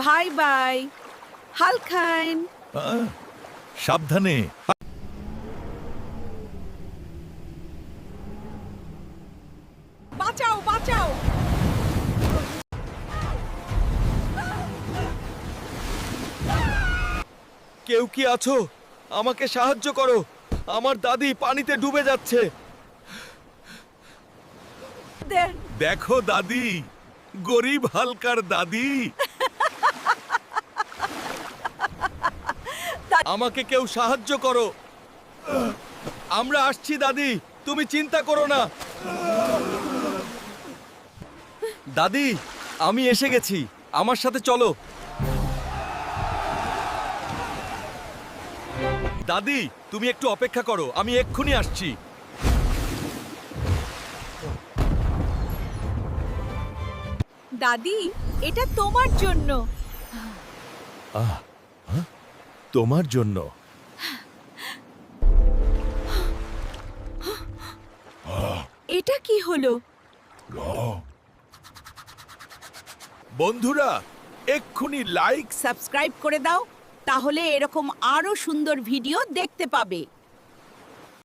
Bye bye. হালখাইন সাবধানে। বাঁচাও বাঁচাও। কেউ কি আছো? আমাকে সাহায্য করো। আমার দাদি পানিতে ডুবে যাচ্ছে। দেখো দাদি গরিব হালকার দাদি। আমাকে কেউ সাহায্য করো। আমরা আসছি দাদি। তুমি চিন্তা করো না। দাদি আমি এসে গেছি। আমার সাথে চলো। দাদি তুমি একটু অপেক্ষা করো। আমি এক্ষুনি আসছি। দাদি এটা তোমার জন্য। তোমার জন্য। এটা কি হলো? বন্ধুরা এক্ষুনি লাইক সাবস্ক্রাইব করে দাও তাহলে এরকম আরও সুন্দর ভিডিও দেখতে পাবে।